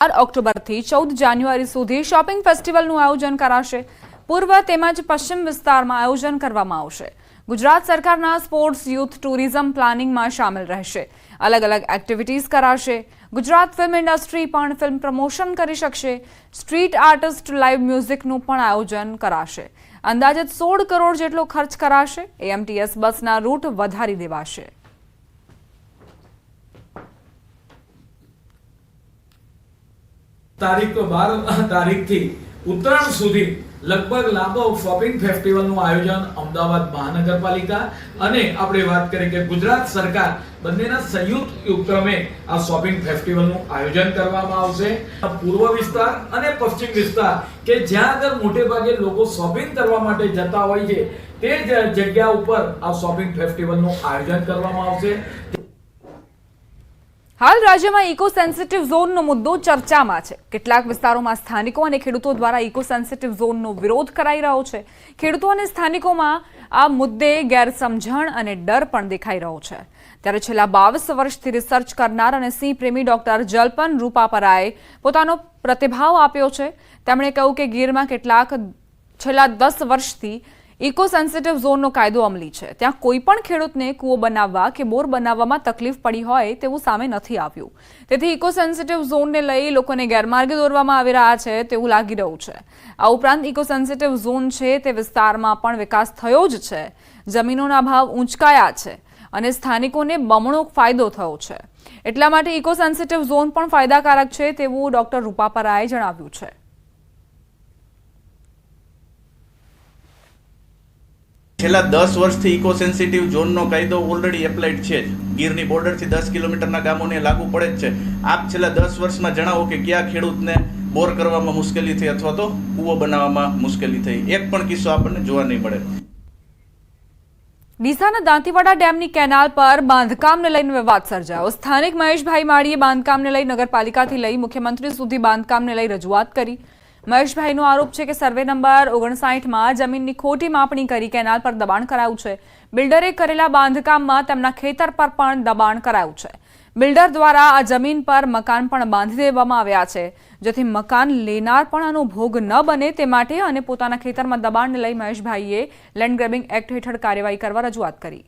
બાર ઓક્ટોબરથી ચૌદ જાન્યુઆરી સુધી શોપિંગ ફેસ્ટિવલનું આયોજન કરાશે. પૂર્વ તેમજ પશ્ચિમ વિસ્તારમાં આયોજન કરવામાં આવશે. ગુજરાત સરકારના સ્પોર્ટ્સ, યુથ, ટુરિઝમ પ્લાનિંગમાં સામેલ રહેશે. અલગ અલગ એક્ટિવિટીઝ કરાશે. ગુજરાત ફિલ્મ ઇન્ડસ્ટ્રી પણ ફિલ્મ પ્રમોશન કરી શકશે. સ્ટ્રીટ આર્ટિસ્ટ લાઇવ મ્યુઝિકનું પણ આયોજન કરાશે. અંદાજે સોળ કરોડ જેટલો ખર્ચ કરાશે. એએમટીએસ બસના રૂટ વધારી દેવાશે. તારીખ બાર તારીખથી ઉત્તરાયણ સુધી લગભગ લાંબો શોપિંગ ફેસ્ટિવલનું આયોજન અમદાવાદ મહાનગરપાલિકા અને આપણે વાત કરીએ કે ગુજરાત સરકાર બંનેના સંયુક્ત ઉપક્રમે આ શોપિંગ ફેસ્ટિવલનું આયોજન કરવામાં આવશે. પૂર્વ વિસ્તાર અને પશ્ચિમ વિસ્તાર કે જ્યાં આગળ મોટે ભાગે લોકો શોપિંગ કરવા માટે જતા હોય છે, તે જગ્યા ઉપર આ શોપિંગ ફેસ્ટિવલનું આયોજન કરવામાં આવશે. હાલ રાજ્યમાં ઇકો સેન્સિટિવ ઝોનનો મુદ્દો ચર્ચામાં છે. કેટલાક વિસ્તારોમાં સ્થાનિકો અને ખેડૂતો દ્વારા ઇકો સેન્સિટિવ ઝોનનો વિરોધ કરાઈ રહ્યો છે. ખેડૂતો અને સ્થાનિકોમાં આ મુદ્દે ગેરસમજણ અને ડર પણ દેખાઈ રહ્યો છે. ત્યારે છેલ્લા બાવીસ વર્ષથી રિસર્ચ કરનાર અને સિંહ પ્રેમી ડોક્ટર જલ્પન રૂપાપરાએ પોતાનો પ્રતિભાવ આપ્યો છે. તેમણે કહ્યું કે ગીરમાં કેટલાક છેલ્લા દસ વર્ષથી ઇકો સેન્સિટિવ ઝોનનો કાયદો અમલી છે. ત્યાં કોઈ પણ ખેડૂતને કૂવો બનાવવા કે બોર બનાવવામાં તકલીફ પડી હોય તેવું સામે નથી આવ્યું. તેથી ઇકો સેન્સિટિવ ઝોનને લઈ લોકોને ગેરમાર્ગે દોરવામાં આવી રહ્યા છે તેવું લાગી રહ્યું છે. આ ઉપરાંત ઇકો સેન્સિટિવ ઝોન છે તે વિસ્તારમાં પણ વિકાસ થયો જ છે. જમીનોના ભાવ ઊંચકાયા છે અને સ્થાનિકોને બમણો ફાયદો થયો છે. એટલા માટે ઇકો સેન્સિટિવ ઝોન પણ ફાયદાકારક છે તેવું ડોક્ટર રૂપાપરાએ જણાવ્યું છે. છેલ્લા દસ વર્ષથી ઇકો સેન્સિટિવ ઝોનનો કાયદો ઓલરેડી એપ્લાઇડ છે ગીરની બોર્ડરથી દસ કિલોમીટરના ગામોને લાગુ પડે જ છે. આપ છેલ્લા દસ વર્ષમાં જણાવો કે કયા ખેડૂતને બોર કરવામાં મુશ્કેલી થઈ અથવા તો કૂવો બનાવવામાં મુશ્કેલી થઈ? એક પણ કિસ્સો આપણને જોવા નહીં મળે. ડીસાના દાંતીવાડા ડેમની કેનાલ પર બાંધકામને લઈને વિવાદ સર્જાયો. સ્થાનિક મહેશભાઈ માળીએ બાંધકામને લઈ નગરપાલિકાથી લઈ મુખ્યમંત્રી સુધી બાંધકામને લઈ રજૂઆત કરી. મહેશભાઈનો આરોપ છે કે સર્વે નંબર ઓગણસાઠમાં જમીનની ખોટી માપણી કરી કેનાલ પર દબાણ કરાયું છે. બિલ્ડરે કરેલા બાંધકામમાં તેમના ખેતર પર પણ દબાણ કરાયું છે. બિલ્ડર દ્વારા આ જમીન પર મકાન પણ બાંધી દેવામાં આવ્યા છે. જેથી મકાન લેનાર પણ આનો ભોગ ન બને તે માટે અને પોતાના ખેતરમાં દબાણને લઈ મહેશભાઈએ લેન્ડ ગ્રેબિંગ એક્ટ હેઠળ કાર્યવાહી કરવા રજૂઆત કરી.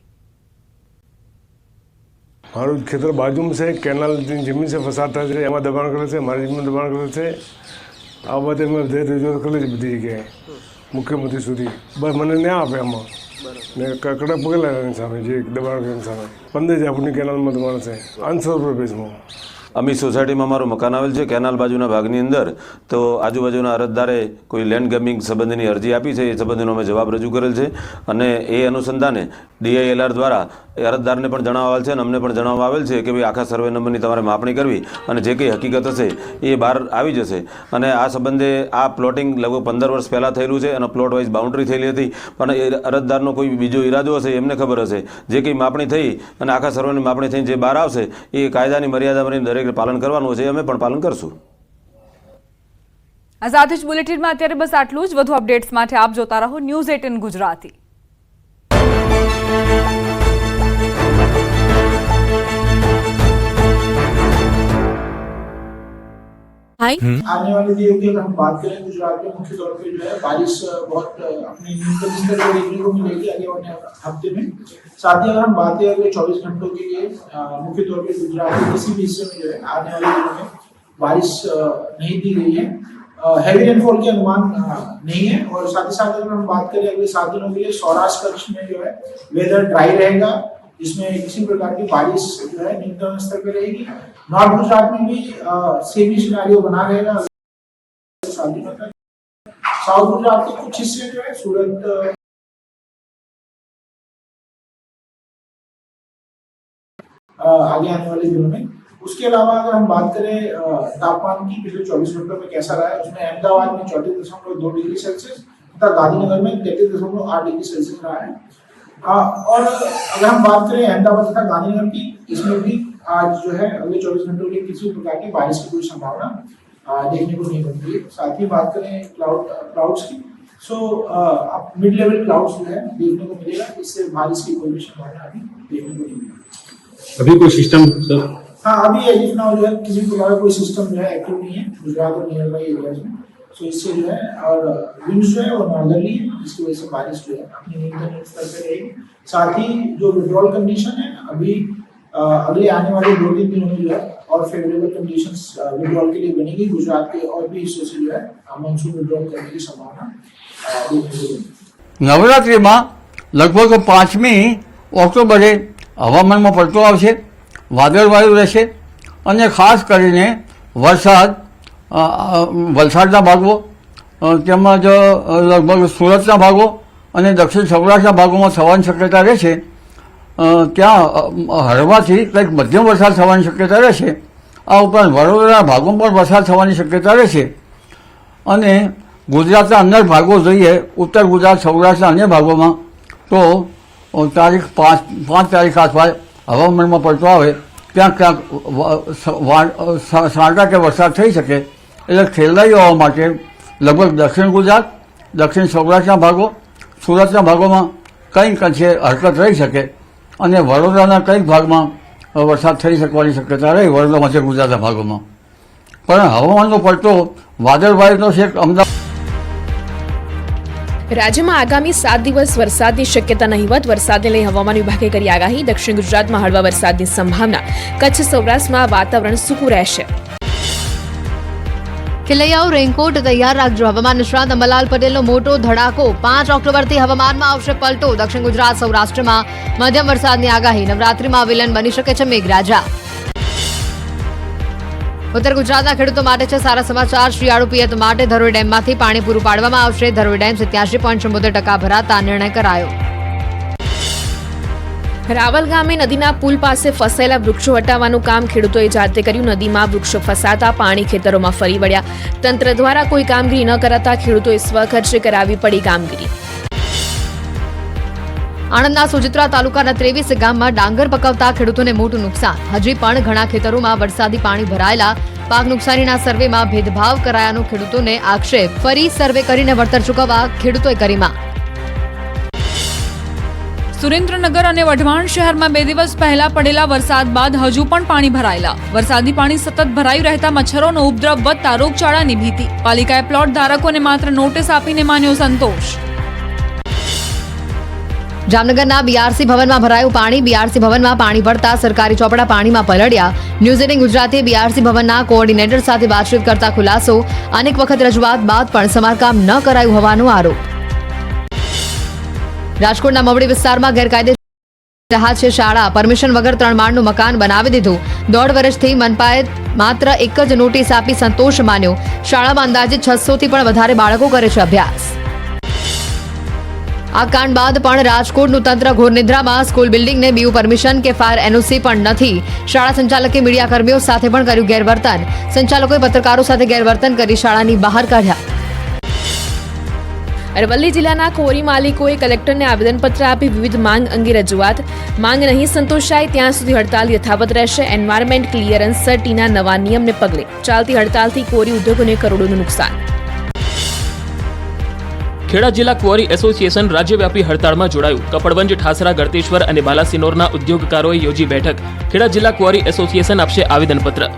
મારું ખેતર બાજુમાં છે કેનાલ જમીન છે ફસાદ થાય છે, એમાં દબાણ કરે છે, મારી જમીન દબાણ કરે છે. આ બધે મેં બધે રજૂઆત કરી બધી જગ્યાએ. મુખ્યમંત્રી સુધી. બસ મને ન્યાય આપે આમાં. ને કડક પગલાં સામે, જે દબાણ સામે. પંદર જ આપણી કેનાલમાં દબાણ છે. આઠસો રૂપિયા પેજમાં અમી સોસાયટીમાં મારું મકાન આવેલ છે, કેનાલ બાજુના ભાગની અંદર. તો આજુબાજુના અરજદારે કોઈ લેન્ડ ગેમિંગ સંબંધની અરજી આપી છે, એ સંબંધીનો અમે જવાબ રજૂ કરેલ છે. અને એ અનુસંધાને ડીઆઈએલઆર દ્વારા એ અરજદારને પણ જણાવવા આવેલ છે અને અમને પણ જણાવવા આવેલ છે કે ભાઈ, આખા સર્વે નંબરની તમારે માપણી કરવી અને જે કંઈ હકીકત હશે એ બહાર આવી જશે. અને આ સંબંધે આ પ્લોટિંગ લગભગ પંદર વર્ષ પહેલાં થયેલું છે અને પ્લોટ વાઇઝ બાઉન્ડ્રી થયેલી હતી. પણ એ અરજદારનો કોઈ બીજો ઈરાદો હશે એમને ખબર હશે. જે કંઈ માપણી થઈ અને આખા સર્વેની માપણી થઈને જે બહાર આવશે, એ કાયદાની મર્યાદામાં દરેક પાલન કરવાનું છે અમે પણ પાલન કરશું. આ સાથે જ બુલેટિનમાં અત્યારે બસ આટલું જ. વધુ અપડેટ્સ માટે આપ જોતા રહો ન્યૂઝ એટીન ગુજરાતી. आने वाले दिनों की अगर हम बात करें गुजरात में मुख्य तौर पे जो है बारिश बहुत अपने न्यूनतम स्तर पर देखने को मिलेगी आगे वाले हफ़्ते में। साथ ही अगर हम बात करें अगले चौबीस घंटों के लिए मुख्य तौर पर गुजरात के किसी भी हिस्से में जो है आने वाले दिनों में बारिश नहीं दी गई है। हैवी रेनफॉल के अनुमान नहीं है। और साथ ही साथ अगर हम बात करें अगले सात दिनों के लिए सौराष्ट्र कच्छ में जो है वेदर ड्राई रहेगा। इसमें किसी प्रकार की बारिश जो है न्यूनतम स्तर पर रहेगी। नॉर्थ गुजरात में भी सेमी सिनारियो बना रहेगा। साउथ गुजरात के कुछ हिस्से जो है, सूरत आगे आने वाले दिनों में। उसके अलावा अगर हम बात करें तापमान की, पिछले 24 घंटों में कैसा रहा है? उसमें अहमदाबाद में चौंतीस दशमलव दो डिग्री सेल्सियस तथा गांधीनगर में तैतीस दशमलव आठ डिग्री सेल्सियस रहा है। अ, और अगर हम बात करें अहमदाबाद तथा गांधीनगर की इसमें भी आज जो है अगले 24 घंटों के किसी प्रकार की बारिश की कोई संभावना देखने को नहीं है। साथ ही बात करें क्लाउड क्लाउड्स की सो आप मिड लेवल क्लाउड्स जो है देखने को मिलेगा इससे बारिश की कोई भी संभावना अभी देखने को नहीं मिलेगी अभी कोई सिस्टम सर हाँ अभी एज नाउ जो है किसी प्रकार का कोई सिस्टम जो है एक्टिव नहीं है गुजरात और नियर बाई एरियाज़ में। सो इससे जो है और विंड्स जो है वो नॉर्दरली है जिसकी वजह से बारिश जो है अपनी न्यूनतम स्तर पर रहेगी साथ ही जो विड्रॉल कंडीशन है अभी अ, अगले आने वाले दो तीन दिनों में जो है और फेवरेबल कंडीशंस विड्रॉल के लिए बनेगी गुजरात के और भी हिस्सों से जो है मानसून विड्रॉल करने की संभावना अ, देखने को मिलेगी નવરાત્રિમાં લગભગ પાંચમી ઓક્ટોબરે હવામાનમાં પલટો આવશે વાદળવાયુ રહેશે અને ખાસ કરીને વરસાદ અ, અ, વલસાડના ભાગો તેમજ લગભગ સુરતના ભાગો અને દક્ષિણ સૌરાષ્ટ્રના ભાગોમાં થવાની શક્યતા રહેશે ત્યાં હળવાથી કંઈક મધ્યમ વરસાદ થવાની શક્યતા રહેશે આ ઉપરાંત વડોદરાના ભાગોમાં પણ વરસાદ થવાની શક્યતા રહેશે અને ગુજરાતના અન્ય ભાગો જોઈએ, ઉત્તર ગુજરાત, સૌરાષ્ટ્રના અન્ય ભાગોમાં, તો તારીખ પાંચ પાંચ તારીખ આસપાસ હવામાનમાં પડતો આવે, ક્યાંક ક્યાંક સાંટા કે વરસાદ થઈ શકે. એટલે ખેલાડીઓ માટે લગભગ દક્ષિણ ગુજરાત, દક્ષિણ સૌરાષ્ટ્રના ભાગો, સુરતના ભાગોમાં કંઈક અંશે હરકત રહી શકે અને વડોદરાના કંઈક ભાગમાં વરસાદ થઈ શકવાની શક્યતા રહી વડોદરા મધ્ય ગુજરાતના ભાગોમાં. પણ હવામાનનો પડતો વાદળવાયુનો છે અમદાવાદ રાજ્યમાં આગામી સાત દિવસ વરસાદની શક્યતા નહીવત. વરસાદને લઈ હવામાન વિભાગે કરી આગાહી. દક્ષિણ ગુજરાતમાં હળવા વરસાદની સંભાવના. કચ્છ સૌરાષ્ટ્રમાં વાતાવરણ સૂકું રહેશે. ખેલૈયાઓ રેનકોટ તૈયાર રાખજો. હવામાન નિષ્ણાત અંબલાલ પટેલનો મોટો ધડાકો પાંચ ઓક્ટોબરથી હવામાનમાં આવશે પલટો. દક્ષિણ ગુજરાત, સૌરાષ્ટ્રમાં મધ્યમ વરસાદની આગાહી. નવરાત્રીમાં વિલન બની શકે છે મેઘરાજા. ઉત્તર ગુજરાતના ખેડૂતો માટે છે સારા સમાચાર. શિયાળુ પિયત માટે ધરોઈ ડેમમાંથી પાણી પૂરું પાડવામાં આવશે. ધરોઈ ડેમ સિત્યાસી પોઈન્ટ ચુંબોતેર ટકા ભરાતા નિર્ણય કરાયો. રાવલ ગામે નદીના પુલ પાસે ફસાયેલા વૃક્ષો હટાવવાનું કામ ખેડૂતોએ જાતે કર્યું. નદીમાં વૃક્ષો ફસાતા પાણી ખેતરોમાં ફરી વળ્યા. તંત્ર દ્વારા કોઈ કામગીરી ન કરાતા ખેડૂતોએ સ્વખર્ચે કરાવી પડી કામગીરી. આણંદના સુજિત્રા તાલુકાના ત્રેવીસ ગામમાં ડાંગર પકવતા ખેડૂતોને મોટું નુકસાન. હજી પણ ઘણા ખેતરોમાં વરસાદી પાણી ભરાયેલા. પાક નુકસાનીના સર્વેમાં ભેદભાવ કરાયાનો ખેડૂતોને આક્ષેપ. ફરી સર્વે કરીને વળતર ચૂકવવા ખેડૂતોએ કરી માંગ. સુરેન્દ્રનગર અને વઢવાણ શહેરમાં બે દિવસ પહેલા પડેલા વરસાદ બાદ હજુ પણ પાણી ભરાયેલા. વરસાદી પાણી સતત ભરાયું રહેતા મચ્છરોનો ઉપદ્રવ વધતા રોગચાળાની ભીતિ. પાલિકાએ પ્લોટ ધારકોને માત્ર નોટિસ આપીને માન્યો સંતોષ. જામનગરના બીઆરસી ભવનમાં ભરાયું પાણી. બીઆરસી ભવનમાં પાણી ભરતા સરકારી ચોપડા પાણીમાં પલળ્યા. ન્યૂઝ એટીન ગુજરાતે બીઆરસી ભવનના કોઓર્ડિનેટર સાથે વાતચીત કરતા ખુલાસો. અનેક વખત રજૂઆત બાદ પણ સમારકામ ન કરાયું હોવાનો આરોપ. રાજકોટના મવડી વિસ્તારમાં ગેરકાયદે રહ્યા છે શાળા. પરમિશન વગર ત્રણ માળનું મકાન બનાવી દીધું. દોઢ વર્ષથી મનપાએ માત્ર એક જ નોટિસ આપી સંતોષ માન્યો. શાળામાં અંદાજે છસો થી પણ વધારે બાળકો કરે છે અભ્યાસ. આ કાંડ બાદ પણ રાજકોટનું તંત્ર ઘોરનિદ્રામાં સ્કૂલ બિલ્ડિંગને બીયુ પરમિશન કે ફાયર એનઓસી પણ નથી. શાળા સંચાલકે મીડિયા કર્મીઓ સાથે પણ કર્યું ગેરવર્તન. સંચાલકોએ પત્રકારો સાથે ગેરવર્તન કરી શાળાની બહાર કાઢ્યા. અરવલ્લી જિલ્લાના કોરી માલિકોએ કલેક્ટરને આવેદનપત્ર આપી વિવિધ માંગ અંગે રજૂઆત. માંગ નહીં સંતોષાય ત્યાં સુધી હડતાલ યથાવત રહેશે. એન્વાયરમેન્ટ ક્લિયરન્સ સર્ટીના નવા નિયમને પગલે ચાલતી હડતાલથી કોરી ઉદ્યોગોને કરોડોનું નુકસાન. ખેડા જિલ્લા ક્વોરી એસોસિએશન રાજ્યવ્યાપી હડતાળમાં જોડાયું. કપડવંજ, ઠાસરા, ગળતેશ્વર અને બાલાસિનોરના ઉદ્યોગકારોએ યોજી બેઠક. ખેડા જિલ્લા ક્વોરી એસોસિએશન આપશે આવેદનપત્ર.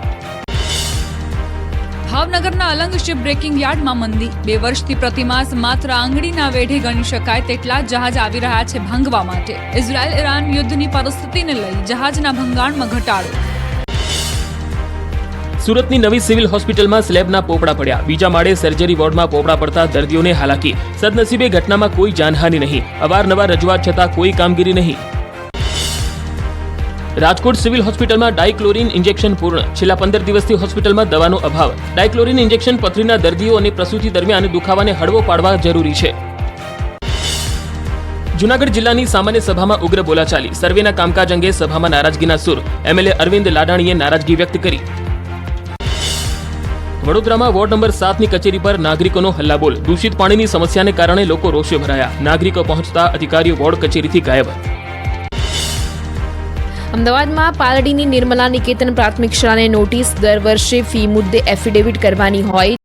ભાવનગરના અલંગ શિપ બ્રેકિંગ યાર્ડમાં મંદી. બે વર્ષથી પ્રતિમાસ માત્ર આંગળીના વેઢે ગણી શકાય તેટલા જહાજ આવી રહ્યા છે ભાંગવા માટે. ઇઝરાયલ ઈરાન યુદ્ધની પરિસ્થિતિને લઈ જહાજના ભંગાણમાં ઘટાડો. સુરતની નવી સિવિલ હોસ્પિટલમાં સ્લેબના પોપડા પડ્યા. બીજા માળે સર્જરી વોર્ડમાં પોપડા પડતા દર્દીઓને હાલાકી. સદનસીબે ઘટનામાં કોઈ જાનહાનિ નહીં. અવારનવાર રજૂઆત છતાં કોઈ કામગીરી નહીં. રાજકોટ સિવિલ હોસ્પિટલમાં ડાયક્લોરિન ઇન્જેક્શન પૂર્ણ. છેલ્લા પંદર દિવસથી હોસ્પિટલમાં દવાનો અભાવ. ડાયક્લોરિન ઇન્જેક્શન પથરીના દર્દીઓ અને પ્રસૂતિ દરમિયાન દુખાવાને હળવો પાડવા જરૂરી છે. જુનાગઢ જિલ્લાની સામાન્ય સભામાં ઉગ્ર બોલાચાલી. સર્વેના કામકાજ અંગે સભામાં નારાજગીના સુર. એમએલએ અરવિંદ લાડાણીએ નારાજગી વ્યક્ત કરી. વડોદરામાં વોર્ડ નંબર સાતની કચેરી પર નાગરિકોનો હલ્લાબોલ. દૂષિત પાણીની સમસ્યાને કારણે લોકો રોષે ભરાયા. નાગરિકો પહોંચતા અધિકારીઓ વોર્ડ કચેરીથી ગાયબ. અમદાવાદમાં પાલડીની નિર્મલા નિકેતન પ્રાથમિક શાળાને નોટિસ દર વર્ષે ફી મુદ્દે એફિડેવિટ કરવાની હોય